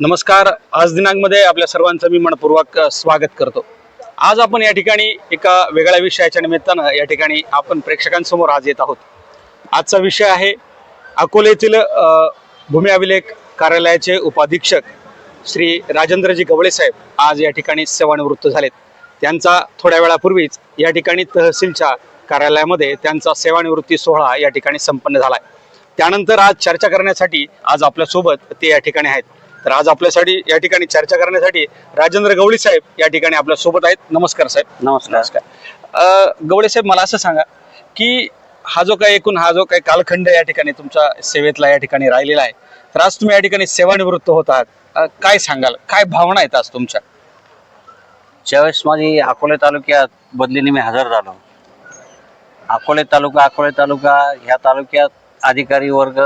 नमस्कार. आज दिनांकमध्ये आपल्या सर्वांचं मी मनपूर्वक स्वागत करतो. आज आपण या ठिकाणी एका वेगळ्या विषयाच्या निमित्तानं या ठिकाणी आपण प्रेक्षकांसमोर आज येत आहोत. आजचा विषय आहे अकोलेतील भूमी अभिलेख कार्यालयाचे उपाधीक्षक श्री राजेंद्रजी गवळे साहेब आज या ठिकाणी सेवानिवृत्त झालेत. त्यांचा थोड्या वेळापूर्वीच या ठिकाणी तहसीलच्या कार्यालयामध्ये त्यांचा सेवानिवृत्ती सोहळा या ठिकाणी संपन्न झाला आहे. त्यानंतर आज चर्चा करण्यासाठी आज आपल्यासोबत ते या ठिकाणी आहेत. तर आज आपल्यासाठी या ठिकाणी चर्चा करण्यासाठी राजेंद्र गवळी साहेब या ठिकाणी आपल्यासोबत आहेत. नमस्कार साहेब. नमस्कार. गवळे साहेब मला असं सांगा की हा जो काही एकूण हा जो काही कालखंड या ठिकाणी तुमच्या सेवेतला या ठिकाणी राहिलेला आहे. तर आज तुम्ही या ठिकाणी सेवानिवृत्त होत आहात. काय सांगाल? काय भावना आहेत आज तुमच्या? ज्यावेळेस माझी अकोले तालुक्यात बदलीने मी हजर झालो. अकोले तालुका अकोले तालुका ह्या तालुक्यात अधिकारी वर्ग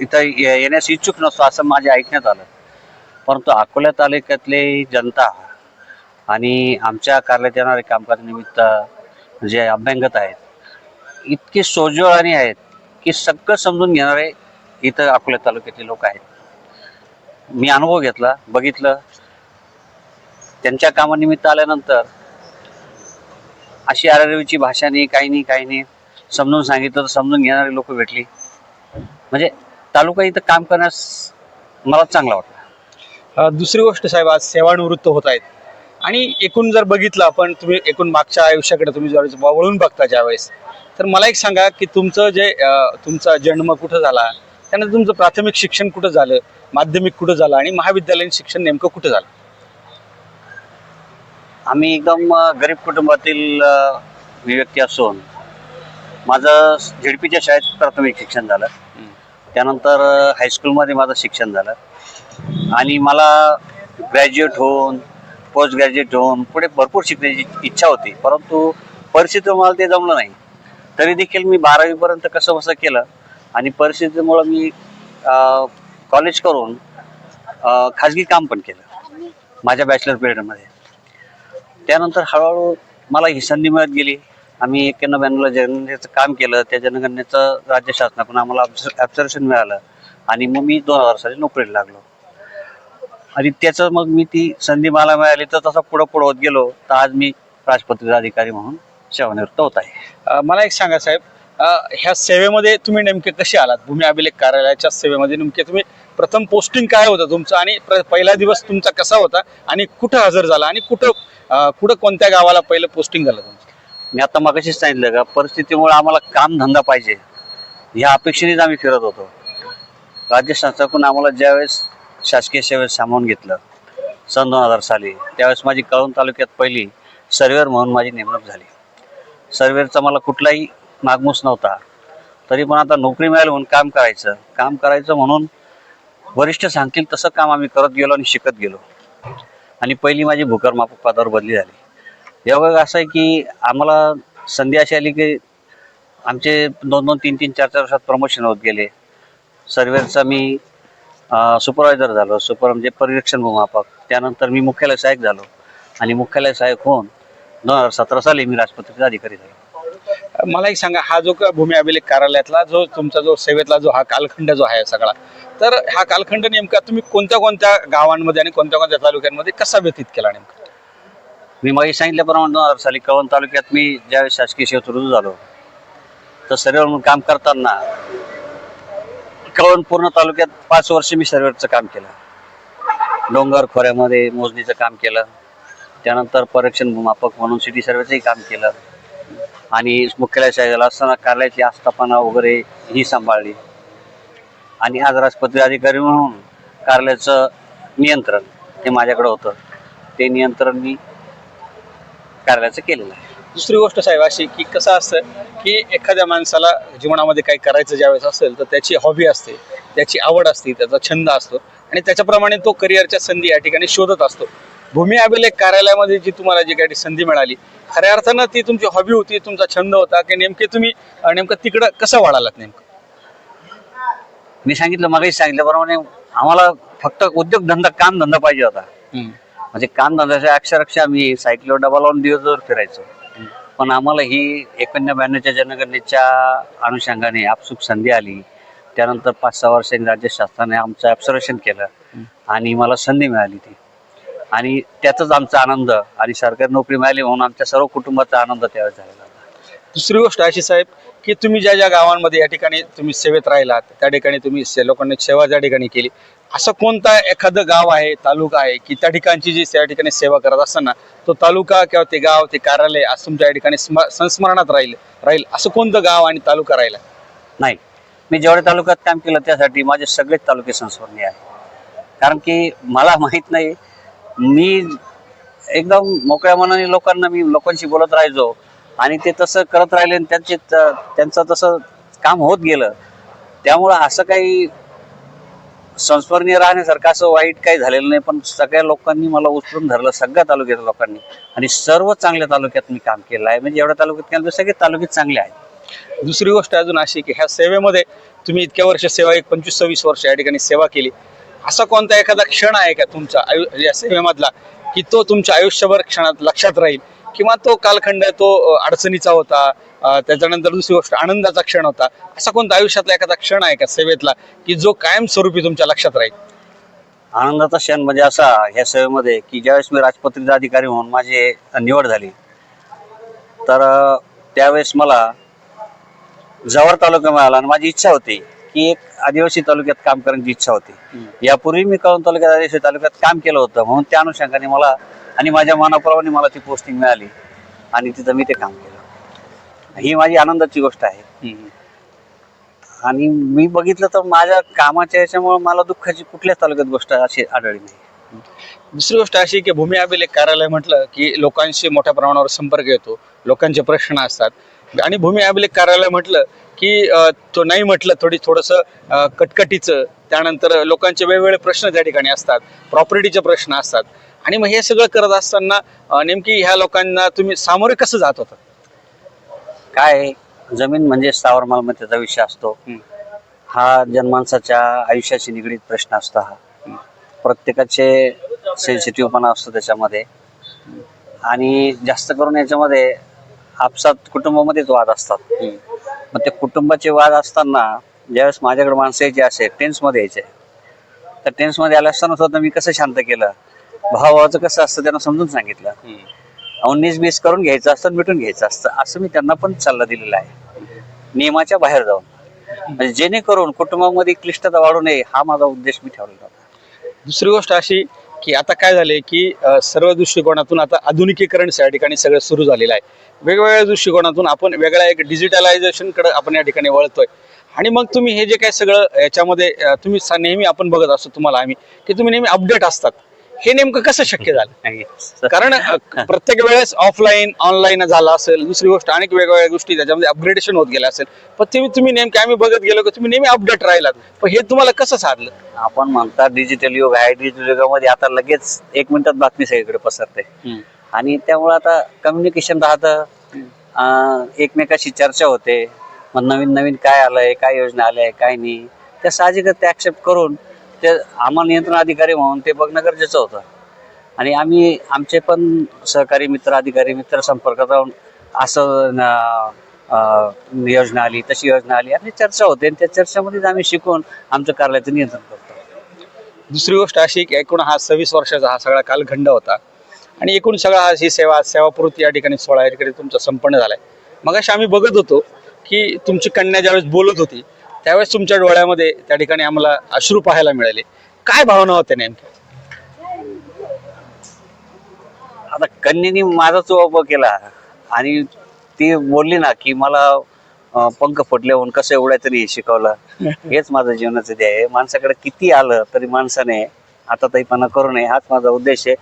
इथं ये- येण्यास इच्छुक नसतो असं माझे ऐकण्यात आलं. परंतु अकोला तालुक्यातले जनता आणि आमच्या कार्यालयात येणारे कामकाजानिमित्त जे अभ्यंगत आहेत इतके सोज्वळाने आहेत की सगळं समजून घेणारे इथं अकोला तालुक्यातले लोक आहेत. मी अनुभव घेतला बघितलं. त्यांच्या कामानिमित्त आल्यानंतर अशी आरळवीची भाषा नाही काही नाही काही नाही. समजून सांगितलं तर समजून घेणारी लोक भेटली. म्हणजे तालुका इथं काम करण्यास मला चांगला वाटलं. दुसरी गोष्ट साहेब आज सेवानिवृत्त होत आहेत. आणि एकूण जर बघितलं आपण तुम्ही एकूण मागच्या आयुष्याकडे तुम्ही ज्यावेळेस वळून बघता ज्यावेळेस तर मला एक सांगा की तुमचं जे तुमचा जन्म कुठं झाला? त्यानंतर तुमचं प्राथमिक शिक्षण कुठं झालं? माध्यमिक कुठं झालं? आणि महाविद्यालयीन शिक्षण नेमकं कुठं झालं? आम्ही एकदम गरीब कुटुंबातील मी व्यक्ती असून माझं झेडपीच्या शाळेत प्राथमिक शिक्षण झालं. त्यानंतर हायस्कूलमध्ये माझं शिक्षण झालं. आणि मला ग्रॅज्युएट होऊन पोस्ट ग्रॅज्युएट होऊन पुढे भरपूर शिकण्याची इच्छा होती. परंतु परिस्थितीमुळे मला ते जमलं नाही. तरी देखील मी बारावीपर्यंत कसं बसं केलं आणि परिस्थितीमुळं मी कॉलेज करून खाजगी काम पण केलं माझ्या बॅचलर पिरियडमध्ये त्यानंतर हळूहळू मला ही संधी मिळत गेली. आम्ही एक्क्याण्णव ब्याण्णवला जनगणनेचं काम केलं त्या जनगणनेचं राज्य शासनाकडून आम्हाला ऑब्झर्वेशन मिळालं. आणि मग मी दोन हजार साली नोकरीला लागलो. आणि त्याचं मग मी ती संधी मला मिळाली तर तसा पुढं पुढं होत गेलो. तर आज मी राजपत्रित अधिकारी म्हणून सेवानिवृत्त होत आहे. मला एक सांगा साहेब. ह्या सेवेमध्ये तुम्ही नेमके कसे आलात? भूमी अभिलेख कार्यालयाच्या सेवेमध्ये नेमके तुम्ही प्रथम पोस्टिंग काय होतं तुमचं? आणि प्र- पहिला दिवस तुमचा कसा होता? आणि कुठं हजर झाला? आणि कुठं कुठं कोणत्या गावाला पहिलं पोस्टिंग झालं तुम्ही मी आता मगाशीच सांगितलं का परिस्थितीमुळे आम्हाला काम धंदा पाहिजे. ह्या अपेक्षेनेच आम्ही फिरत होतो. राज्य संस्थाकडून आम्हाला ज्यावेळेस शासकीय सेवेत सामावून घेतलं सन दोन हजार साली त्यावेळेस माझी कळवण तालुक्यात पहिली सर्वेअर म्हणून माझी नेमणूक झाली. सर्वेअरचा मला कुठलाही मागमूस नव्हता. तरी पण आता नोकरी मिळाली म्हणून काम करायचं काम करायचं म्हणून वरिष्ठ सांगतील तसं काम आम्ही करत गेलो आणि शिकत गेलो. आणि पहिली माझी भूकरमापक पदावर बदली झाली. योगायोग असं आहे की आम्हाला संधी अशी आली की आमचे दोन दोन तीन तीन चार चार वर्षात प्रमोशन होत गेले. सर्वेचा मी सुपरवायझर झालो. सुपर म्हणजे परिरक्षण भूमापक. त्यानंतर मी मुख्यालय सहाय्यक झालो. आणि मुख्यालय सहाय्यक होऊन दोन हजार सतरा साली मी राजपत्रित अधिकारी झालो. मला एक सांगा हा जो का भूमी अभिलेख कार्यालयातला जो तुमचा जो सेवेतला जो हा कालखंड जो आहे सगळा तर हा कालखंड नेमका तुम्ही कोणत्या कोणत्या गावांमध्ये आणि कोणत्या कोणत्या तालुक्यांमध्ये कसा व्यतीत केला नेमका? मी मागे सांगितल्याप्रमाणे दोन हजार साली कळवण तालुक्यात मी ज्यावेळेस शासकीय सेवेत रुजू झालो तर सर्वेवर म्हणून काम करताना कळवण पूर्ण तालुक्यात पाच वर्ष मी सर्वेचं काम केलं. डोंगर खोऱ्यामध्ये मोजणीचं काम केलं. त्यानंतर परीक्षण मापक म्हणून सिटी सर्वेचंही काम केलं. आणि मुख्यालय साहेब असताना कार्यालयाची आस्थापना वगैरे ही सांभाळली. आणि आज राजपत्रित अधिकारी म्हणून कार्यालयाचं नियंत्रण ते माझ्याकडे होतं. ते नियंत्रण मी कार्यालयाचं केलेलं आहे. दुसरी गोष्ट साहेब अशी की कसं असतं की एखाद्या माणसाला जीवनामध्ये काही करायचं ज्यावेळेस असेल तर त्याची हॉबी असते त्याची आवड असते त्याचा छंद असतो आणि त्याच्याप्रमाणे तो करिअरच्या संधी या ठिकाणी शोधत असतो. भूमी अभिलेख कार्यालयामध्ये जी तुम्हाला जी काही संधी मिळाली खऱ्या अर्थानं ती तुमची हॉबी होती तुमचा छंद होता की नेमके तुम्ही नेमकं तिकडं कसं वाढालात नेमकं? मी सांगितलं मगाही सांगितल्याप्रमाणे आम्हाला फक्त उद्योगधंदा काम धंदा पाहिजे होता. म्हणजे कान धंद्याच्या अक्षरशः आम्ही सायकलीवर डबा लावून दिवसभर फिरायचो. पण आम्हाला ही एकोणव्या ब्याण्णवच्या जनगणनेच्या अनुषंगाने आपसुक संधी आली. त्यानंतर पाच सहा वर्षांनी राज्य शासनाने आमचं ऑब्झर्वेशन केलं आणि मला संधी मिळाली ती. आणि त्यातच आमचा आनंद आणि सरकारी नोकरी मिळाली म्हणून आमच्या सर्व कुटुंबाचा आनंद त्यावेळेस झालेला दुसरी गोष्ट अशी साहेब की तुम्ही ज्या ज्या गावांमध्ये या ठिकाणी तुम्ही सेवेत राहिलात त्या ठिकाणी तुम्ही से- सेवा ज्या ठिकाणी केली असं कोणता एखादं गाव आहे तालुका आहे की त्या ठिकाणची जी त्या ठिकाणी सेवा करत असताना तो तालुका किंवा ते गाव ते कार्यालय असं तुमच्या या ठिकाणी संस्मरणात राहील राहील. असं कोणतं गाव आणि तालुका राहिला? नाही. मी जेवढ्या तालुक्यात काम केलं त्यासाठी माझे सगळेच तालुके संस्मरणीय आहे कारण की मला माहीत नाही मी एकदम मोकळ्या मनाने लोकांना मी लोकांशी बोलत राहायचो आणि ते तसं करत राहिले आणि त्यांचे त्यांचं तसं काम होत गेलं. त्यामुळं असं काही संस्मरणीय राहण्यासारखं असं वाईट काही झालेलं नाही पण सगळ्या लोकांनी मला उचलून धरलं सगळ्या तालुक्यातल्या लोकांनी. आणि सर्व चांगल्या तालुक्यात मी काम केलं आहे. म्हणजे एवढ्या तालुक्यात केलं सगळे तालुके चांगले आहेत. दुसरी गोष्ट अजून अशी की ह्या सेवेमध्ये तुम्ही इतक्या वर्ष सेवा एक पंचवीस सव्वीस वर्ष या ठिकाणी सेवा केली. असा कोणता एखादा क्षण आहे का तुमचा आयु या सेवेमधला की तो तुमच्या आयुष्यभर क्षणात लक्षात राहील? किंवा तो कालखंड तो अडचणीचा होता त्याच्यानंतर दुसरी गोष्ट आनंदाचा क्षण होता. असा कोणता आयुष्यातला एखादा क्षण आहे का सेवेतला की जो कायमस्वरूपी तुमच्या लक्षात राहील? आनंदाचा क्षण म्हणजे असा ह्या सेवेमध्ये की ज्यावेळेस मी राजपत्रित अधिकारी म्हणून माझी निवड झाली तर त्यावेळेस मला जव्हार तालुका मिळाला आणि माझी इच्छा होती की एक आदिवासी तालुक्यात काम करण्याची इच्छा होती. यापूर्वी मी कळून तालुक्यात आदिवासी तालुक्यात काम केलं होतं. म्हणून त्या अनुषंगाने मला आणि माझ्या मनाप्रमाणे मला ती पोस्टिंग मिळाली आणि तिथं मी ते काम केलं. ही माझी आनंदाची गोष्ट आहे. आणि मी बघितलं तर माझ्या कामाच्या याच्यामुळे मला दुःखाची कुठल्याच तालुक्यात गोष्ट अशी आढळली नाही. दुसरी गोष्ट अशी की भूमी अभिलेख कार्यालय म्हटलं की लोकांशी मोठ्या प्रमाणावर संपर्क येतो. लोकांचे प्रश्न असतात. आणि भूमी अभिलेख कार्यालय म्हटलं की तो नाही म्हटलं थोडी थोडंसं कटकटीचं त्यानंतर लोकांचे वेगवेगळे प्रश्न त्या ठिकाणी असतात प्रॉपर्टीचे प्रश्न असतात. आणि मग हे सगळं करत असताना नेमकी ह्या लोकांना तुम्ही सामोरे कसं जात होता? काय जमीन म्हणजे स्थावर मालमत्तेचा विषय असतो. हा जनमानसाच्या आयुष्याशी निगडीत प्रश्न असतो हा. प्रत्येकाचे सेन्सिटिव्हपणा असतो त्याच्यामध्ये. आणि जास्त करून याच्यामध्ये आपसात कुटुंबामध्येच वाद असतात. मग ते कुटुंबाचे वाद असताना ज्यावेळेस माझ्याकडे माणसं यायचे असे टेन्समध्ये यायचे. तर टेन्समध्ये आले असताना सुद्धा मी कसं शांत केलं? भावाचं कसं असतं त्यांना समजून सांगितलं. उन्नीस बीस करून घ्यायचं असतं मिटून घ्यायचं असतं असं मी त्यांना पण सल्ला दिलेला आहे. नियमाच्या बाहेर जाऊन. म्हणजे जेणेकरून कुटुंबामध्ये क्लिष्टता वाढू नये हा माझा उद्देश मी ठेवलेला होता. दुसरी गोष्ट अशी की आता काय झाले की सर्व दृष्टिकोनातून आता आधुनिकीकरण या ठिकाणी सगळं सुरू झालेलं आहे. वेगवेगळ्या दृष्टिकोनातून आपण वेगळ्या एक डिजिटलायझेशनकडे आपण या ठिकाणी वळतोय. आणि मग तुम्ही हे जे काय सगळं याच्यामध्ये तुम्ही सा- नेहमी आपण बघत असतो तुम्हाला आम्ही की तुम्ही नेहमी अपडेट असतात. हे नेमकं कसं शक्य झालं? कारण प्रत्येक वेळेस ऑफलाईन ऑनलाईन झालं असेल दुसरी गोष्ट अनेक वेगवेगळ्या गोष्टी त्याच्यामध्ये अपग्रेडेशन होत गेलं असेल. पण तुम्ही तुम्ही नेमके आम्ही बघत गेलो की तुम्ही नेहमी अपडेट राहिलात. पण हे तुम्हाला कसं साधलं? आपण म्हणतात डिजिटल युग आहे डिजिटल युगामध्ये आता लगेच एक मिनिटात बातमी सगळीकडे पसरते. आणि त्यामुळे आता कम्युनिकेशन राहतं. एकमेकाशी चर्चा होते. मग नवीन नवीन काय आलंय काय योजना आल्या काय नाही. त्या साहजिकच ते ऍक्सेप्ट करून ते आम्हाला नियंत्रण अधिकारी म्हणून ते बघणं गरजेचं होतं. आणि आम्ही आमचे पण सहकारी मित्र अधिकारी मित्र संपर्कात राहून असं योजना आली तशी योजना आली आणि चर्चा होते. आणि त्या चर्चेमध्येच आम्ही शिकून आमचं कार्यालयाचं नियंत्रण करतो. दुसरी गोष्ट अशी की एकूण हा सव्वीस वर्षाचा हा सगळा कालखंड होता. आणि एकूण सगळा हा ही सेवा सेवापूर्ती या ठिकाणी सोळा या ठिकाणी तुमचा संपन्न झालाय. मग आम्ही बघत होतो की तुमची कन्या ज्यावेळेस बोलत होती त्यावेळेस तुमच्या डोळ्यामध्ये त्या ठिकाणी आम्हाला अश्रू पाहायला मिळाले. काय भावना होत्या नेमक्या? आता कन्येनी माझाच उभं केला आणि ती बोलली ना की मला अं, पंख फुटले म्हणून कसं उडायचं नाही हे शिकवलं हेच माझं जीवनाचं ध्येय आहे. माणसाकडे किती आलं तरी माणसाने आता तैपणा करू नये हाच माझा उद्देश आहे.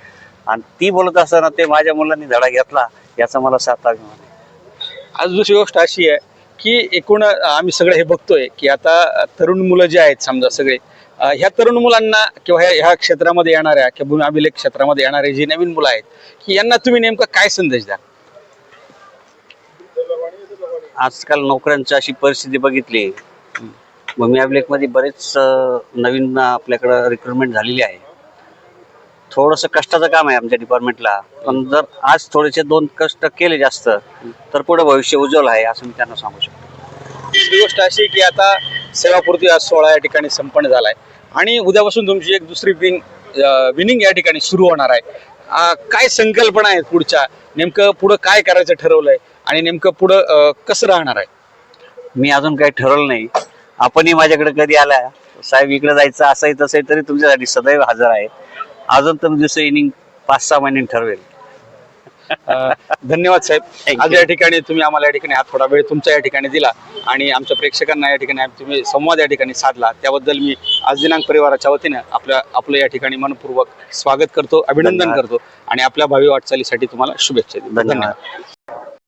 आणि ती बोलत असताना ते माझ्या मुलांनी धडा घेतला याचा मला साथ अभिमान आहे आज दुसरी गोष्ट अशी आहे की एकूण आम्ही सगळं हे बघतोय की आता तरुण मुलं जे आहेत समजा सगळे ह्या तरुण मुलांना किंवा ह्या ह्या क्षेत्रामध्ये येणाऱ्या किंवा भूमी अभिलेख क्षेत्रामध्ये येणारे जी नवीन मुलं आहेत की यांना तुम्ही नेमका काय संदेश द्या आजकाल नोकऱ्यांची अशी परिस्थिती बघितली. भूमी अभिलेखमध्ये बरेच नवीन आपल्याकडं रिक्रुटमेंट झालेली आहे. थोडंसं कष्टाचं काम आहे आमच्या डिपार्टमेंटला पण जर आज थोडेसे दोन कष्ट केले जास्त तर पुढे भविष्य उज्ज्वल आहे असं मी त्यांना सांगू शकतो. दुसरी गोष्ट अशी की आता सेवापूर्ती आज सोहळा या ठिकाणी संपन्न झालाय. आणि उद्यापासून तुमची एक दुसरी विंग विनिंग या ठिकाणी सुरू होणार आहे. काय संकल्पना आहेत पुढच्या? नेमकं पुढं काय करायचं ठरवलंय? आणि नेमकं पुढं कसं राहणार आहे? मी अजून काही ठरवलं नाही. आपणही माझ्याकडे कधी आला? साहेब इकडे जायचं असंही तसंही तरी तुमच्यासाठी सदैव हजर आहे. अजून तर दुसरं इनिंग पाच सहा महिन्यांनी ठरवेल अं, धन्यवाद साहेब Thank आज you. या ठिकाणी तुम्ही आम्हाला या ठिकाणी हा थोडा वेळ तुमच्या या ठिकाणी दिला आणि आमच्या प्रेक्षकांना या ठिकाणी तुम्ही संवाद या ठिकाणी साधला त्याबद्दल मी आज दिनांक परिवाराच्या वतीनं आपल्या आपलं या ठिकाणी मनपूर्वक स्वागत करतो अभिनंदन धन्यवाद. करतो आणि आपल्या भावी वाटचालीसाठी तुम्हाला शुभेच्छा देतो धन्यवाद. धन्यवाद